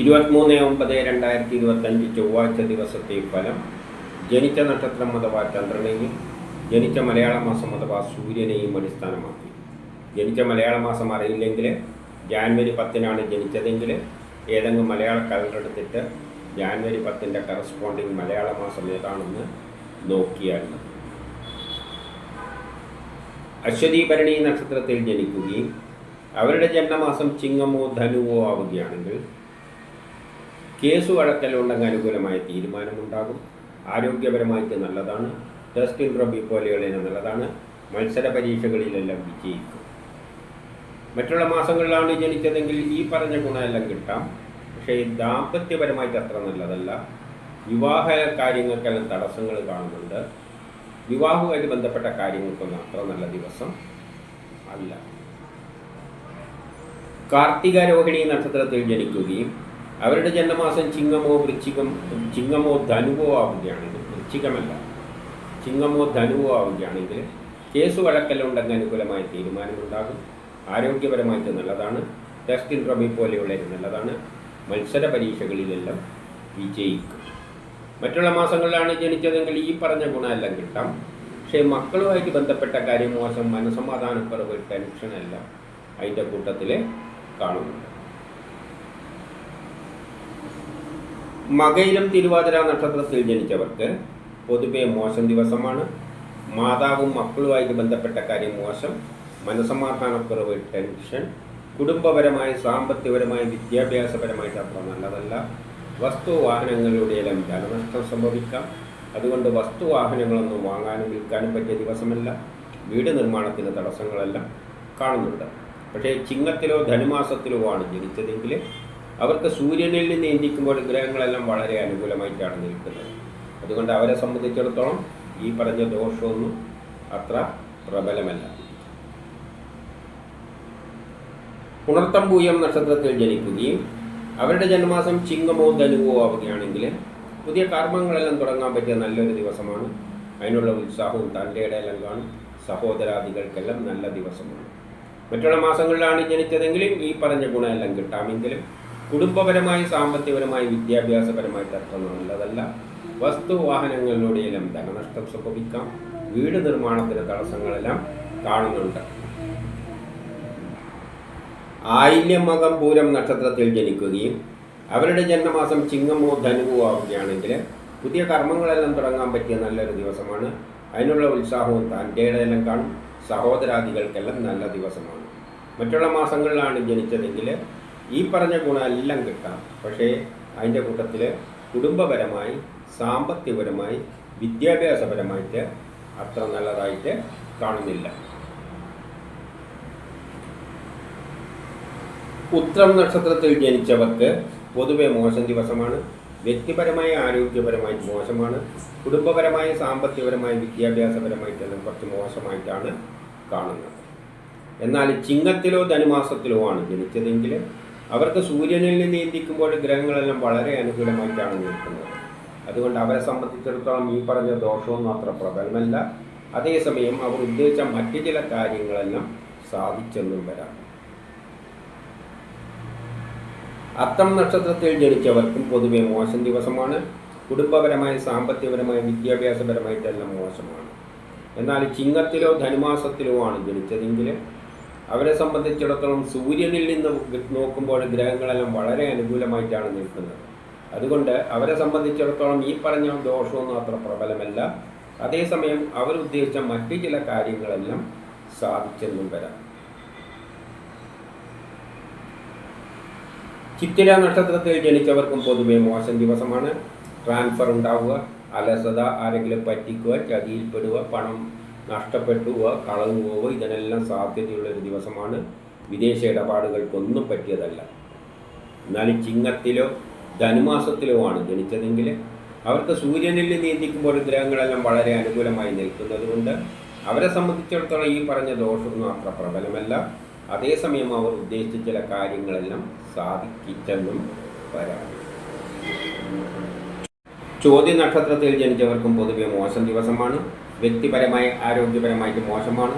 ഇരുപത്തിമൂന്ന് ഒമ്പത് രണ്ടായിരത്തി ഇരുപത്തഞ്ച് ചൊവ്വാഴ്ച ദിവസത്തെ ഫലം ജനിച്ച നക്ഷത്രം അഥവാ ചന്ദ്രനെയും ജനിച്ച മലയാള മാസം അഥവാ സൂര്യനെയും അടിസ്ഥാനമാക്കി. ജനിച്ച മലയാള മാസം അറിയില്ലെങ്കിൽ ജാനുവരി പത്തിനാണ് ജനിച്ചതെങ്കിൽ ഏതെങ്കിലും മലയാള കലണ്ടർ എടുത്തിട്ട് ജാനുവരി പത്തിന്റെ കറസ്പോണ്ടിങ് മലയാള മാസം ഏതാണെന്ന് നോക്കിയാൽ മതി. അശ്വതി ഭരണി നക്ഷത്രത്തിൽ ജനിക്കുകയും അവരുടെ ജന്മമാസം ചിങ്ങമോ ധനുവോ ആവുകയാണെങ്കിൽ കേസ് വഴക്കലുണ്ടെങ്കിൽ അനുകൂലമായ തീരുമാനമുണ്ടാകും. ആരോഗ്യപരമായിട്ട് നല്ലതാണ്. ടെസ്റ്റ് റബ്ബി പോലെയുള്ള നല്ലതാണ്. മത്സര പരീക്ഷകളിലെല്ലാം വിജയിക്കും. മറ്റുള്ള മാസങ്ങളിലാണ് ജനിച്ചതെങ്കിൽ ഈ പറഞ്ഞ ഗുണമെല്ലാം കിട്ടാം. പക്ഷേ ദാമ്പത്യപരമായിട്ട് അത്ര നല്ലതല്ല. വിവാഹ കാര്യങ്ങൾക്കെല്ലാം തടസ്സങ്ങൾ കാണുന്നുണ്ട്. വിവാഹവുമായിട്ട് ബന്ധപ്പെട്ട കാര്യങ്ങൾക്കൊന്നും അത്ര നല്ല ദിവസം അല്ല. കാർത്തിക രോഹിണി നക്ഷത്രത്തിൽ ജനിക്കുകയും അവരുടെ ജന്മമാസം ചിങ്ങമോ വൃശ്ചികം ചിങ്ങമോ ധനുവോ ആവുകയാണെങ്കിൽ വൃശ്ചികമല്ല ചിങ്ങമോ ധനുവോ ആവുകയാണെങ്കിൽ കേസ് വഴക്കലുണ്ടെങ്കിൽ അനുകൂലമായ തീരുമാനമുണ്ടാകും. ആരോഗ്യപരമായിട്ട് നല്ലതാണ്. ടെസ്റ്റ് റബി പോലെയുള്ള നല്ലതാണ്. മത്സര പരീക്ഷകളിലെല്ലാം വിജയിക്കും. മറ്റുള്ള മാസങ്ങളിലാണ് ജനിച്ചതെങ്കിൽ ഈ പറഞ്ഞ ഗുണമെല്ലാം കിട്ടാം. പക്ഷേ മക്കളുമായിട്ട് ബന്ധപ്പെട്ട കാര്യം മോശം മനസമാധാനക്കുറവ് ടെൻഷനെല്ലാം അതിന്റെ കൂട്ടത്തിൽ കാണുന്നുണ്ട്. മകയിലും തിരുവാതിര നക്ഷത്രത്തിൽ ജനിച്ചവർക്ക് പൊതുവെ മോശം ദിവസമാണ്. മാതാവും മക്കളുമായിട്ട് ബന്ധപ്പെട്ട കാര്യം മോശം. മനസമാധാനക്കുറവ് ടെൻഷൻ. കുടുംബപരമായി സാമ്പത്തികപരമായി വിദ്യാഭ്യാസപരമായിട്ട് അത്ര നല്ലതല്ല. വസ്തു വാഹനങ്ങളിലൂടെയെല്ലാം ധനനഷ്ടം സംഭവിക്കാം. അതുകൊണ്ട് വസ്തു വാഹനങ്ങളൊന്നും വാങ്ങാനും വിൽക്കാനും പറ്റിയ ദിവസമല്ല. വീട് നിർമ്മാണത്തിന് തടസ്സങ്ങളെല്ലാം കാണുന്നുണ്ട്. പക്ഷേ ചിങ്ങത്തിലോ ധനുമാസത്തിലോ ആണ് ജനിച്ചതെങ്കിൽ അവർക്ക് സൂര്യനിൽ നിന്ന് ചിന്തിക്കുമ്പോൾ ഗ്രഹങ്ങളെല്ലാം വളരെ അനുകൂലമായിട്ടാണ് നിൽക്കുന്നത്. അതുകൊണ്ട് അവരെ സംബന്ധിച്ചിടത്തോളം ഈ പറഞ്ഞ ദോഷമൊന്നും അത്ര പ്രബലമല്ല. ഉണർത്തമ്പൂയം നക്ഷത്രത്തിൽ ജനിക്കുകയും അവരുടെ ജന്മമാസം ചിങ്ങമോ ധനുവോ ആവുകയാണെങ്കിൽ പുതിയ കർമ്മങ്ങളെല്ലാം തുടങ്ങാൻ പറ്റിയ നല്ലൊരു ദിവസമാണ്. അതിനുള്ള ഉത്സാഹവും തന്റെ ഇടയിലെല്ലാം കാണും. സഹോദരാദികൾക്കെല്ലാം നല്ല ദിവസമാണ്. മറ്റുള്ള മാസങ്ങളിലാണ് ജനിച്ചതെങ്കിലും ഈ പറഞ്ഞ ഗുണമെല്ലാം കിട്ടാമെങ്കിലും കുടുംബപരമായി സാമ്പത്തികപരമായി വിദ്യാഭ്യാസപരമായി അത്ര നല്ലതല്ല വസ്തു വാഹനങ്ങളിലൂടെയെല്ലാം ധനനഷ്ടം സംഭവിക്കാം. വീട് നിർമ്മാണത്തിന് തടസ്സങ്ങളെല്ലാം കാണുന്നുണ്ട്. ആയില്യം മകം പൂരം നക്ഷത്രത്തിൽ ജനിക്കുകയും അവരുടെ ജന്മമാസം ചിങ്ങമോ ധനുവോ ആവുകയാണെങ്കിൽ പുതിയ കർമ്മങ്ങളെല്ലാം തുടങ്ങാൻ പറ്റിയ നല്ലൊരു ദിവസമാണ്. അതിനുള്ള ഉത്സാഹവും താൻ ഇടയിലെല്ലാം കാണും. സഹോദരാദികൾക്കെല്ലാം നല്ല ദിവസമാണ്. മറ്റുള്ള മാസങ്ങളിലാണ് ജനിച്ചതെങ്കിൽ ഈ പറഞ്ഞ ഗുണമെല്ലാം കിട്ടാം പക്ഷേ അതിന്റെ കൂട്ടത്തിൽ കുടുംബപരമായി സാമ്പത്തികപരമായി വിദ്യാഭ്യാസപരമായിട്ട് അത്ര നല്ലതായിട്ട് കാണുന്നില്ല. ഉത്രം നക്ഷത്രത്തിൽ ജനിച്ചവർക്ക് പൊതുവെ മോശം ദിവസമാണ്. വ്യക്തിപരമായി ആരോഗ്യപരമായി മോശമാണ്. കുടുംബപരമായി സാമ്പത്തികപരമായി വിദ്യാഭ്യാസപരമായിട്ടെല്ലാം കുറച്ച് മോശമായിട്ടാണ് കാണുന്നത്. എന്നാൽ ചിങ്ങത്തിലോ ധനുമാസത്തിലോ ആണ് ജനിച്ചതെങ്കിൽ അവർക്ക് സൂര്യനിൽ നിന്ന് ചിന്തിക്കുമ്പോൾ ഗ്രഹങ്ങളെല്ലാം വളരെ അനുകൂലമായിട്ടാണ് നിൽക്കുന്നത്. അതുകൊണ്ട് അവരെ സംബന്ധിച്ചിടത്തോളം ഈ പറഞ്ഞ ദോഷമൊന്നും അത്ര പ്രബലമല്ല. അതേസമയം അവർ ഉദ്ദേശിച്ച മറ്റു ചില കാര്യങ്ങളെല്ലാം സാധിച്ചെന്നും വരാം. അത്തം നക്ഷത്രത്തിൽ ജനിച്ചവർക്കും പൊതുവെ മോശം ദിവസമാണ്. കുടുംബപരമായി സാമ്പത്തികപരമായി വിദ്യാഭ്യാസപരമായിട്ടെല്ലാം മോശമാണ്. എന്നാൽ ചിങ്ങത്തിലോ ധനുമാസത്തിലോ ആണ് ജനിച്ചതെങ്കിൽ അവരെ സംബന്ധിച്ചിടത്തോളം സൂര്യനിൽ നിന്ന് നോക്കുമ്പോൾ ഗ്രഹങ്ങളെല്ലാം വളരെ അനുകൂലമായിട്ടാണ് നിൽക്കുന്നത്. അതുകൊണ്ട് അവരെ സംബന്ധിച്ചിടത്തോളം ഈ പറഞ്ഞ ദോഷമൊന്നും അത്ര പ്രബലമല്ല. അതേസമയം അവരുദ്ദേശിച്ച മറ്റു ചില കാര്യങ്ങളെല്ലാം സാധിച്ചെന്നും വരാം. ചിത്തിര നക്ഷത്രത്തിൽ ജനിച്ചവർക്കും പൊതുവെ മോശം ദിവസമാണ്. ട്രാൻസ്ഫർ ഉണ്ടാവുക അലസത ആരെങ്കിലും പറ്റിക്കുക ചതിയിൽപ്പെടുക പണം നഷ്ടപ്പെട്ടു പോവുക കളഞ്ഞു പോവുക ഇതിനെല്ലാം സാധ്യതയുള്ള ഒരു ദിവസമാണ്. വിദേശ ഇടപാടുകൾക്കൊന്നും പറ്റിയതല്ല. എന്നാൽ ചിങ്ങത്തിലോ ധനുമാസത്തിലോ ആണ് ജനിച്ചതെങ്കിൽ അവർക്ക് സൂര്യനിൽ നീന്തിക്കുമ്പോൾ ഗ്രഹങ്ങളെല്ലാം വളരെ അനുകൂലമായി നിൽക്കുന്നത് കൊണ്ട് അവരെ സംബന്ധിച്ചിടത്തോളം ഈ പറഞ്ഞ ദോഷമൊന്നും അത്ര പ്രബലമല്ല. അതേസമയം അവർ ഉദ്ദേശിച്ച ചില കാര്യങ്ങളെല്ലാം സാധിക്കിച്ചെന്നും വരാം. ചോദ്യ നക്ഷത്രത്തിൽ ജനിച്ചവർക്കും പൊതുവെ മോശം ദിവസമാണ്. വ്യക്തിപരമായി ആരോഗ്യപരമായിട്ട് മോശമാണ്.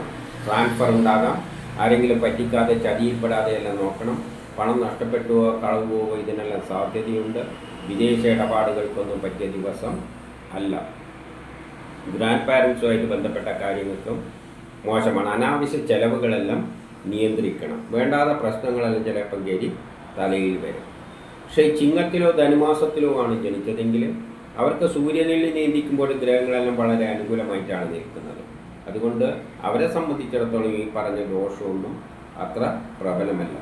ട്രാൻസ്ഫർ ഉണ്ടാകാം. ആരെങ്കിലും പറ്റിക്കാതെ ചതിയിൽപ്പെടാതെ എല്ലാം നോക്കണം. പണം നഷ്ടപ്പെട്ടുവോ കളവ് പോവോ ഇതിനെല്ലാം സാധ്യതയുണ്ട്. വിദേശ ഇടപാടുകൾക്കൊന്നും പറ്റിയ ദിവസം അല്ല. ഗ്രാൻഡ് പാരൻസുമായിട്ട് ബന്ധപ്പെട്ട കാര്യങ്ങൾക്കും മോശമാണ്. അനാവശ്യ ചെലവുകളെല്ലാം നിയന്ത്രിക്കണം. വേണ്ടാത്ത പ്രശ്നങ്ങളെല്ലാം ചിലപ്പം കയറി തലയിൽ വരും. പക്ഷേ ചിങ്ങത്തിലോ ധനുമാസത്തിലോ ആണ് ജനിച്ചതെങ്കിൽ അവർക്ക് സൂര്യനിൽ നിയന്ത്രിക്കുമ്പോൾ ഗ്രഹങ്ങളെല്ലാം വളരെ അനുകൂലമായിട്ടാണ് നിൽക്കുന്നത്. അതുകൊണ്ട് അവരെ സംബന്ധിച്ചിടത്തോളം ഈ പറഞ്ഞ ദോഷമൊന്നും അത്ര പ്രബലമല്ല.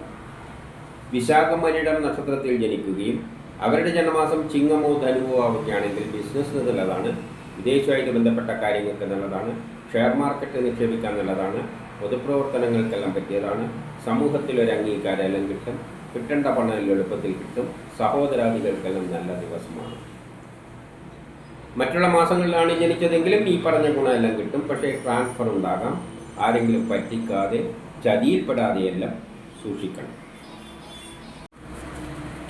വിശാഖമരിടം നക്ഷത്രത്തിൽ ജനിക്കുകയും അവരുടെ ജന്മമാസം ചിങ്ങമോ ധനുവോ ആവുകയാണെങ്കിൽ ബിസിനസ് നല്ലതാണ് വിദേശമായിട്ട് ബന്ധപ്പെട്ട കാര്യങ്ങൾക്ക് നല്ലതാണ് ഷെയർ മാർക്കറ്റ് നിക്ഷേപിക്കാൻ നല്ലതാണ് പൊതുപ്രവർത്തനങ്ങൾക്കെല്ലാം പറ്റിയതാണ്. സമൂഹത്തിൽ ഒരു അംഗീകാരമെല്ലാം കിട്ടും കിട്ടേണ്ട പണം എളുപ്പത്തിൽ കിട്ടും. സഹോദരാദികൾക്കെല്ലാം നല്ല ദിവസമാണ്. മറ്റുള്ള മാസങ്ങളിലാണ് ജനിച്ചതെങ്കിലും ഈ പറഞ്ഞ ഗുണമെല്ലാം കിട്ടും. പക്ഷേ ട്രാൻസ്ഫർ ഉണ്ടാകാം. ആരെങ്കിലും പറ്റിക്കാതെ ചതിയിൽപ്പെടാതെയെല്ലാം സൂക്ഷിക്കണം.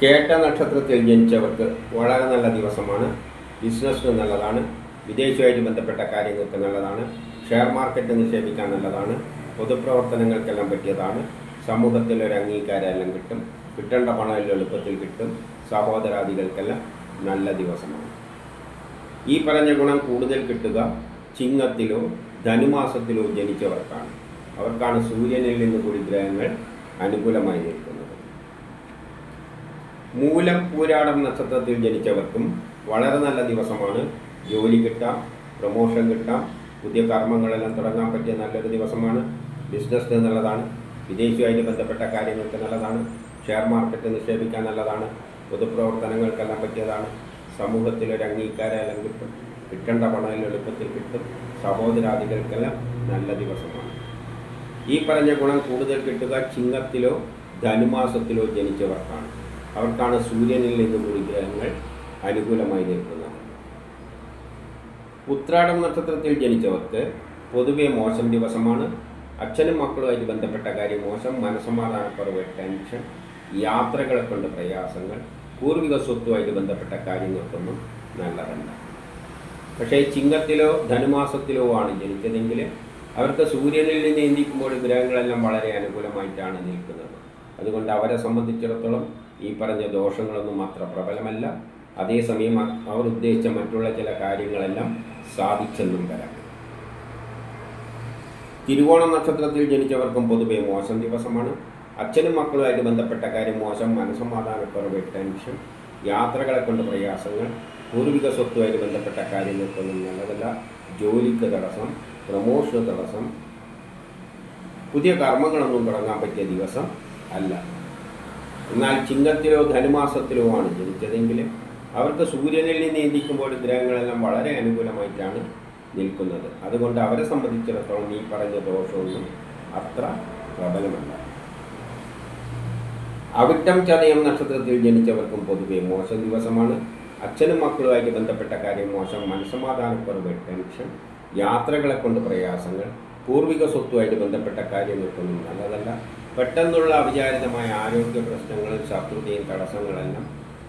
കേട്ട നക്ഷത്രത്തിൽ ജനിച്ചവർക്ക് വളരെ നല്ല ദിവസമാണ്. ബിസിനസ്സിന് നല്ലതാണ്. വിദേശവുമായിട്ട് ബന്ധപ്പെട്ട കാര്യങ്ങൾക്ക് നല്ലതാണ്. ഷെയർ മാർക്കറ്റ് നിക്ഷേപിക്കാൻ നല്ലതാണ്. പൊതുപ്രവർത്തനങ്ങൾക്കെല്ലാം പറ്റിയതാണ്. സമൂഹത്തിൽ ഒരു അംഗീകാരമെല്ലാം കിട്ടും. കിട്ടേണ്ട പണം എളുപ്പത്തിൽ കിട്ടും. സഹോദരാദികൾക്കെല്ലാം നല്ല ദിവസമാണ്. ഈ പറഞ്ഞ ഗുണം കൂടുതൽ കിട്ടുക ചിങ്ങത്തിലോ ധനുമാസത്തിലോ ജനിച്ചവർക്കാണ്. അവർക്കാണ് സൂര്യനിൽ നിന്ന് കൂടി ഗ്രഹങ്ങൾ അനുകൂലമായി നിൽക്കുന്നത്. മൂലം പൂരാടം നക്ഷത്രത്തിൽ ജനിച്ചവർക്കും വളരെ നല്ല ദിവസമാണ്. ജോലി കിട്ടാം പ്രൊമോഷൻ കിട്ടാം പുതിയ കർമ്മങ്ങളെല്ലാം തുടങ്ങാൻ പറ്റിയ നല്ലൊരു ദിവസമാണ്. ബിസിനസ് നല്ലതാണ് വിദേശിയുമായിട്ട് ബന്ധപ്പെട്ട കാര്യങ്ങൾക്ക് നല്ലതാണ് ഷെയർ മാർക്കറ്റ് നിക്ഷേപിക്കാൻ നല്ലതാണ് പൊതുപ്രവർത്തനങ്ങൾക്കെല്ലാം പറ്റിയതാണ്. സമൂഹത്തിൽ ഒരു അംഗീകാരമെല്ലാം കിട്ടും കിട്ടേണ്ട പണം എളുപ്പത്തിൽ കിട്ടും. സഹോദരാദികൾക്കെല്ലാം നല്ല ദിവസമാണ്. ഈ പറഞ്ഞ ഗുണം കൂടുതൽ കിട്ടുക ചിങ്ങത്തിലോ ധനുമാസത്തിലോ ജനിച്ചവർക്കാണ്. അവർക്കാണ് സൂര്യനിൽ നിന്ന് ഗ്രഹങ്ങൾ അനുകൂലമായി നിൽക്കുന്നത്. ഉത്രാടം നക്ഷത്രത്തിൽ ജനിച്ചവർക്ക് പൊതുവെ മോശം ദിവസമാണ്. അച്ഛനും മക്കളുമായിട്ട് ബന്ധപ്പെട്ട കാര്യം മോശം മനസ്സമാധാനക്കുറവ് ടെൻഷൻ യാത്രകളെ കൊണ്ട് പ്രയാസങ്ങൾ പൂർവിക സ്വത്തുമായിട്ട് ബന്ധപ്പെട്ട കാര്യങ്ങൾക്കൊന്നും നല്ലതല്ല പക്ഷേ ചിങ്ങത്തിലോ ധനുമാസത്തിലോ ആണ് ജനിച്ചതെങ്കിൽ അവർക്ക് സൂര്യനിൽ നിന്ന് എന്തിക്കുമ്പോൾ ഗ്രഹങ്ങളെല്ലാം വളരെ അനുകൂലമായിട്ടാണ് നിൽക്കുന്നത്. അതുകൊണ്ട് അവരെ സംബന്ധിച്ചിടത്തോളം ഈ പറഞ്ഞ ദോഷങ്ങളൊന്നും അത്ര പ്രബലമല്ല. അതേസമയം അവർ ഉദ്ദേശിച്ച മറ്റുള്ള ചില കാര്യങ്ങളെല്ലാം സാധിച്ചെന്നും വരാം. തിരുവോണം നക്ഷത്രത്തിൽ ജനിച്ചവർക്കും പൊതുവെ മോശം ദിവസമാണ്. അച്ഛനും മക്കളുമായിട്ട് ബന്ധപ്പെട്ട കാര്യം മോശം മനസ്സമാധാനക്കുറവ് ടെൻഷൻ യാത്രകളെ കൊണ്ട് പ്രയാസങ്ങൾ പൂർവിക സ്വത്തുമായിട്ട് ബന്ധപ്പെട്ട കാര്യങ്ങൾക്കൊന്നും നല്ലതല്ല. ജോലിക്ക് തടസ്സം പ്രമോഷന് തടസ്സം പുതിയ കർമ്മങ്ങളൊന്നും തുടങ്ങാൻ പറ്റിയ ദിവസം അല്ല. എന്നാൽ ചിങ്ങത്തിലോ ധനുമാസത്തിലോ ആണ് ജനിച്ചതെങ്കിൽ അവർക്ക് സൂര്യനിൽ നിന്ന് എന്തിക്കുമ്പോൾ ഗ്രഹങ്ങളെല്ലാം വളരെ അനുകൂലമായിട്ടാണ് നിൽക്കുന്നത്. അതുകൊണ്ട് അവരെ സംബന്ധിച്ചിടത്തോളം ഈ പറഞ്ഞ ദോഷമൊന്നും അത്ര പ്രബലമല്ല. അവിട്ടം ചതയം നക്ഷത്രത്തിൽ ജനിച്ചവർക്കും പൊതുവെ മോശം ദിവസമാണ്. അച്ഛനും മക്കളുമായിട്ട് ബന്ധപ്പെട്ട കാര്യം മോശം. മനസ്സമാധാനക്കുറവ് ടെൻഷൻ യാത്രകളെ കൊണ്ട് പ്രയാസങ്ങൾ പൂർവിക സ്വത്തുമായിട്ട് ബന്ധപ്പെട്ട കാര്യങ്ങൾക്കൊന്നും നല്ലതല്ല. പെട്ടെന്നുള്ള അവിചാരിതമായ ആരോഗ്യ പ്രശ്നങ്ങളും ശത്രുതയും തടസ്സങ്ങളെല്ലാം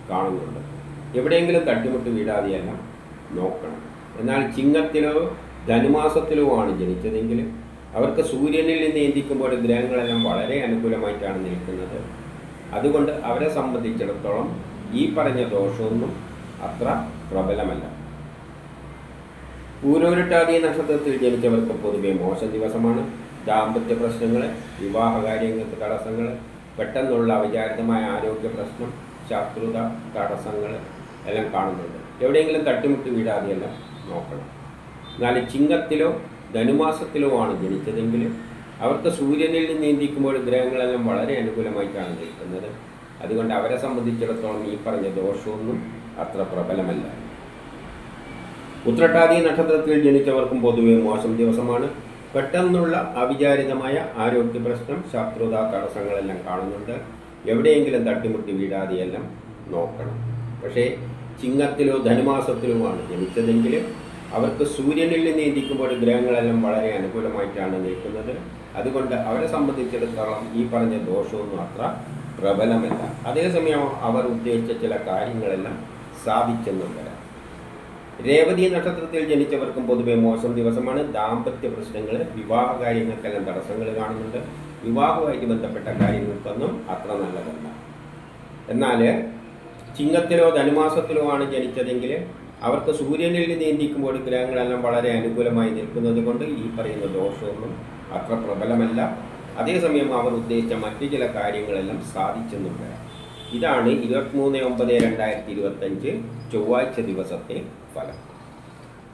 കാണുന്നുണ്ട്. എവിടെയെങ്കിലും തട്ടിമുട്ട് വീഴാതെയെല്ലാം നോക്കണം. എന്നാൽ ചിങ്ങത്തിലോ ധനുമാസത്തിലോ ആണ് ജനിച്ചതെങ്കിൽ അവർക്ക് സൂര്യനിൽ നിന്ന് എന്തിക്കുമ്പോൾ ഗ്രഹങ്ങളെല്ലാം വളരെ അനുകൂലമായിട്ടാണ് നിൽക്കുന്നത്. അതുകൊണ്ട് അവരെ സംബന്ധിച്ചിടത്തോളം ഈ പറഞ്ഞ ദോഷമൊന്നും അത്ര പ്രബലമല്ല. പൂരോരുട്ടാതി നക്ഷത്രത്തിൽ ജനിച്ചവർക്ക് പൊതുവെ മോശ ദിവസമാണ്. ദാമ്പത്യ പ്രശ്നങ്ങൾ വിവാഹ കാര്യങ്ങൾക്ക് തടസ്സങ്ങൾ പെട്ടെന്നുള്ള അവിചാരിതമായ ആരോഗ്യ പ്രശ്നം ശത്രുത തടസ്സങ്ങൾ എല്ലാം കാണുന്നുണ്ട്. എവിടെയെങ്കിലും തട്ടിമുട്ടി വീഴാതെയെല്ലാം നോക്കണം. എന്നാൽ ചിങ്ങത്തിലോ ധനുമാസത്തിലോ ആണ് ജനിച്ചതെങ്കിൽ അവർക്ക് സൂര്യനിൽ നിന്ന് നീന്തിക്കുമ്പോൾ ഗ്രഹങ്ങളെല്ലാം വളരെ അനുകൂലമായിട്ടാണ് നിൽക്കുന്നത് അതുകൊണ്ട് അവരെ സംബന്ധിച്ചിടത്തോളം ഈ പറഞ്ഞ ദോഷമൊന്നും അത്ര പ്രബലമല്ല. ഉത്രട്ടാതി നക്ഷത്രത്തിൽ ജനിച്ചവർക്കും പൊതുവെ മോശം ദിവസമാണ്. പെട്ടെന്നുള്ള അവിചാരിതമായ ആരോഗ്യ പ്രശ്നം ശത്രുത തടസ്സങ്ങളെല്ലാം കാണുന്നുണ്ട്. എവിടെയെങ്കിലും തട്ടിമുട്ടി വീഴാതെയെല്ലാം നോക്കണം. പക്ഷേ ചിങ്ങത്തിലോ ധനുമാസത്തിലുമാണ് ജനിച്ചതെങ്കിൽ അവർക്ക് സൂര്യനിൽ നിന്ന് നീന്തിക്കുമ്പോൾ ഗ്രഹങ്ങളെല്ലാം വളരെ അനുകൂലമായിട്ടാണ് നിൽക്കുന്നത്. അതുകൊണ്ട് അവരെ സംബന്ധിച്ചിടത്തോളം ഈ പറഞ്ഞ ദോഷമൊന്നും അത്ര പ്രബലമല്ല. അതേസമയം അവർ ഉദ്ദേശിച്ച ചില കാര്യങ്ങളെല്ലാം സാധിച്ചെന്നും വരാം രേവതി നക്ഷത്രത്തിൽ ജനിച്ചവർക്കും പൊതുവെ മോശം ദിവസമാണ്. ദാമ്പത്യ പ്രശ്നങ്ങൾ വിവാഹ കാര്യങ്ങൾക്കെല്ലാം തടസ്സങ്ങൾ കാണുന്നുണ്ട്. വിവാഹവുമായിട്ട് ബന്ധപ്പെട്ട കാര്യങ്ങൾക്കൊന്നും അത്ര നല്ലതല്ല. എന്നാൽ ചിങ്ങത്തിലോ ധനുമാസത്തിലോ ആണ് ജനിച്ചതെങ്കിൽ അവർക്ക് സൂര്യനിൽ നീന്തിക്കുമ്പോൾ ഗ്രഹങ്ങളെല്ലാം വളരെ അനുകൂലമായി നിൽക്കുന്നത് കൊണ്ട് ഈ പറയുന്ന ദോഷമൊന്നും അത്ര പ്രബലമല്ല. അതേസമയം അവർ ഉദ്ദേശിച്ച മറ്റു ചില കാര്യങ്ങളെല്ലാം സാധിച്ചെന്നും വരാം ഇതാണ് ഇരുപത്തിമൂന്ന് ഒമ്പത് രണ്ടായിരത്തി ഇരുപത്തഞ്ച് ചൊവ്വാഴ്ച ദിവസത്തെ ഫലം.